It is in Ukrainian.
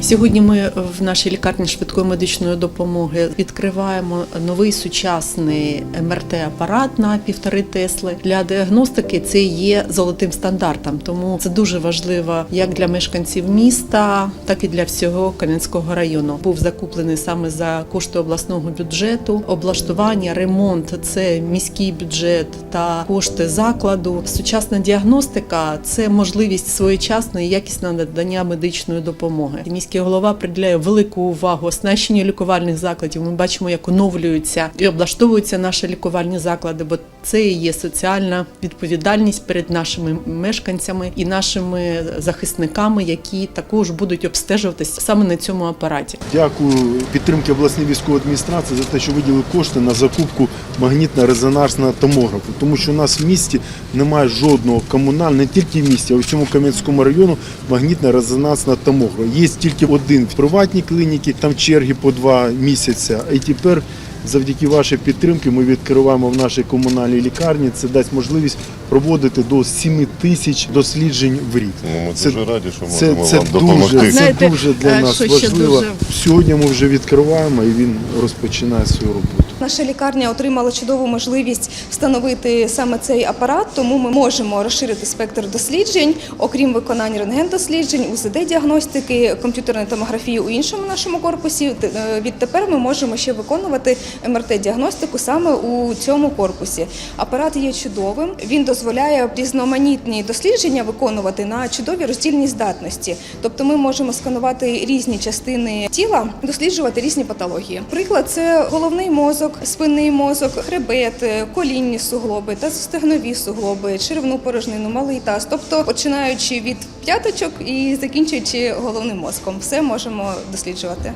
Сьогодні ми в нашій лікарні швидкої медичної допомоги відкриваємо новий сучасний МРТ-апарат на півтори Тесли. Для діагностики це є золотим стандартом, тому це дуже важливо як для мешканців міста, так і для всього Кам'янського району. Був закуплений саме за кошти обласного бюджету. Облаштування, ремонт це міський бюджет та кошти закладу. Сучасна діагностика це можливість своєчасної якісного надання медичної допомоги. Міський голова приділяє велику увагу оснащенню лікувальних закладів. Ми бачимо, як оновлюються і облаштовуються наші лікувальні заклади, бо це і є соціальна відповідальність перед нашими мешканцями і нашими захисниками, які також будуть обстежуватися саме на цьому апараті. Дякую підтримки обласної військової адміністрації за те, що виділили кошти на закупку магнітно-резонансного томографу. Тому що у нас в місті немає жодного комунального, не тільки в місті, а й у всьому Кам'янському району магнітно-резонансного томографа. Є тільки один в приватній клініці, там черги по два місяці. І тепер завдяки вашій підтримці ми відкриваємо в нашій комунальній лікарні. Це дасть можливість проводити до 7 тисяч досліджень в рік. Ну, ми Це- дуже раді, що Це, можемо це вам дуже, допомогти. це дуже для е, нас важливо. дуже- Сьогодні ми вже відкриваємо і він розпочинає свою роботу. Наша лікарня отримала чудову можливість встановити саме цей апарат, тому ми можемо розширити спектр досліджень, окрім виконання рентген-досліджень, УЗД-діагностики, комп'ютерної томографії у іншому нашому корпусі. Е, Відтепер ми можемо ще виконувати МРТ-діагностику саме у цьому корпусі. Апарат є чудовим. Він дозволяє різноманітні дослідження виконувати на чудові роздільні здатності. Тобто ми можемо сканувати різні частини тіла, досліджувати різні патології. Приклад це головний мозок, спинний мозок, хребет, колінні суглоби, тазостегнові суглоби, черевну порожнину, малий таз. Тобто, починаючи від п'яточок і закінчуючи головним мозком, все можемо досліджувати.